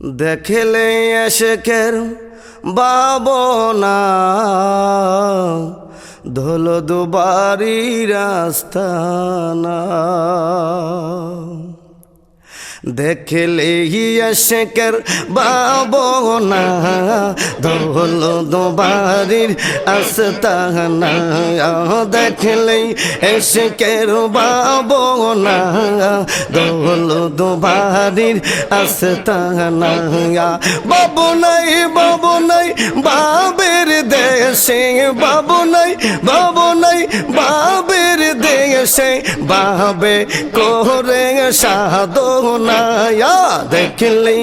দেখলে আশেকের বাবনা ধল দুবারি রাস্তানা। দেখলে এসেকের বাবনা ধল দুবারির আস্তানা। দেখলে এসেকের বাবনা দোল দুবারির আস্তানা। বাবু নাই বাবু নাই, বাবের দেশে। বাবু নাই বাবু নাই বাবের দেশে বাবে করে সাধনা দেখলে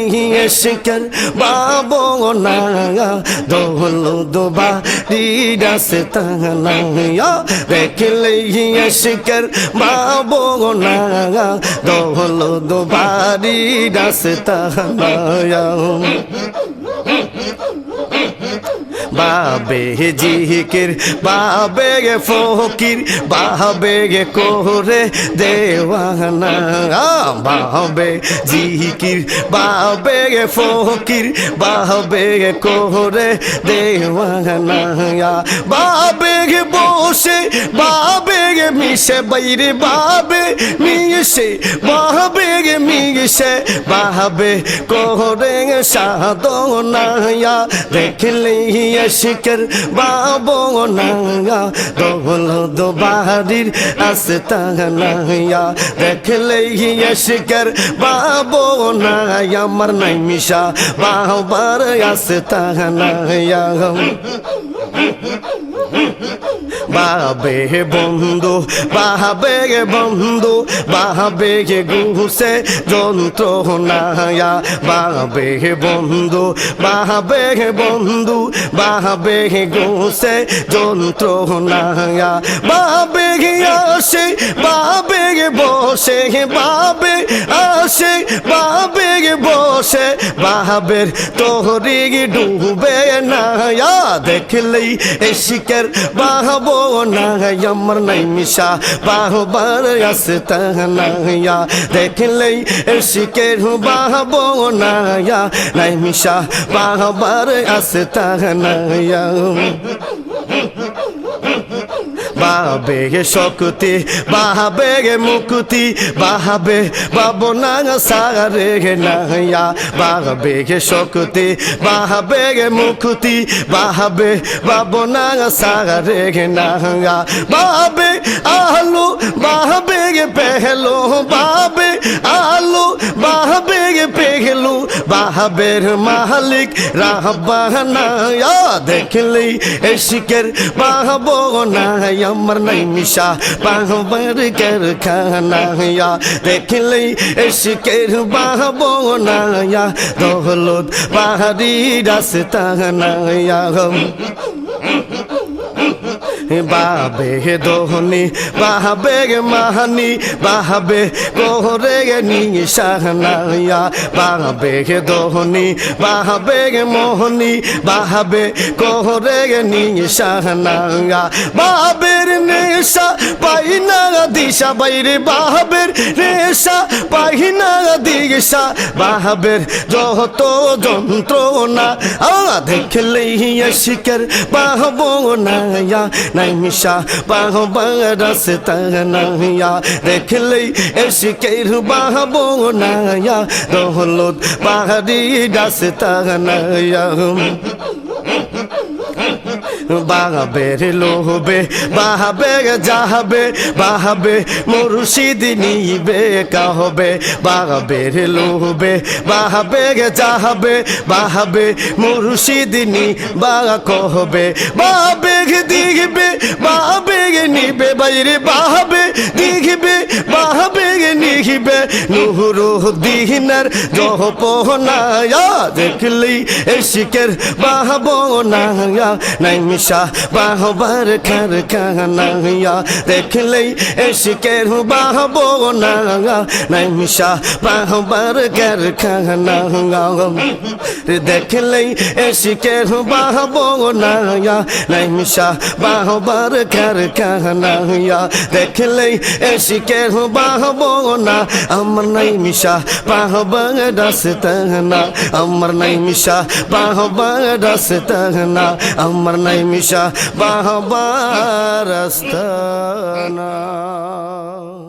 শিকার বাবু না দোল দুবারি রাস্তানা দেখলে শিকার বাবু না দোল দুবারি রাস্তানা বাবে জিকির, বাবে গে ফকির, বাবে গে কোরে দেওয়ানা। বাবে জিকির, বাবে গে ফকির, বাবে গে কোরে দেওয়ানা। বাবে গে বসে, বাবে গে মিশে বাইরে বাবে মিশে বাবে গে মিশে বাবে কোরে সাধনা দেখলে শিকর বাবো না দোল দুবারির আস্তানা দেখলে শিকর বাবো না আমার নাই মিশা বাবার আস্তানা বাবে বন্ধু বাবে বন্ধু, বাবে গে গুছে যন্ত্রণায়া। বাবে বন্ধু বাবে বন্ধু, বাবে গুসে যন্ত্রণায়া। বাবে আসে গে বসে বাবে আসে বাবে বসে বাবের তোহরি ডুবে না। দেখলেই এ শিকার বাহবো না। আমার নাই মিশা, বাহবার আসে না। দেখলেই এ শিকের বাহবো না। নাই মিশা, বাহবার আসে না। বাবে গে শক্তি, বাহাবে মুক্তি, বাহাবে বাবনা সারে গে নাইয়া বাহাবে শক্তি, বাহাবে মুক্তি, বাহাবে বাবনা সারে গে নাইয়া বাবে আলু, বাহাবে পেহলো বাবে আলু, বাহাবে পেহলু বাহাবের মালিক রাহবানা দেখলি এ শিকের বাহবো না আমার নাই মিশা বাহবার কর খানা দেখলি এ শিকের বাহবো না দৌলত পাহাড়ি রাস্তা না বাবে দোহনি বাহাবে মাহানি বাহাবে কোহরে গে নিশানাইয়া বাহাবে দোহনি বাহাবে মোহনি বাহাবে কোহরে নিশানাইয়া। বাহাবের নেশা পাইনা দিশা, বাইরে বাহাবের নেশা পাইনা দিশা। বাহাবের যত যন্ত্রণা দেখলেই শিকার বাহবো না নাই মিশা বাহবার রাস্তা নাইয়া দেখলেই এসে কের বাহবো না দহলত পাহাড়ি রাস্তা নাইয়া বাহাবের লোহবে বাহাবে যাহাবে, বাহাবে, মুর্শিদ নিবে কাহবে, বাহাবের লোহবে বাহাবে যাহাবে, বাহাবে, মুর্শিদ নি বা কহবে বাবে দিগবে বাবে নিবে, বাইরে বাহাবে, দিগবে বাহাবে নিহিবে নুহুরু দিহিনার জহ পোহনায়া দেখলি এ শিকের বাহাবো না নাই মিশা বাহবার খার কানাইয়া দেখলেই এসিকের বাহবো না নাই মিশা বাহবার খার কানাইয়া দেখলেই এসিকের বাহবো না নাই মিশা এসিকের বাহবো না আমার নাই মিশা বাহবার রাস্তানা আমার নাই মিশা পাহবা রাস্তানা আমার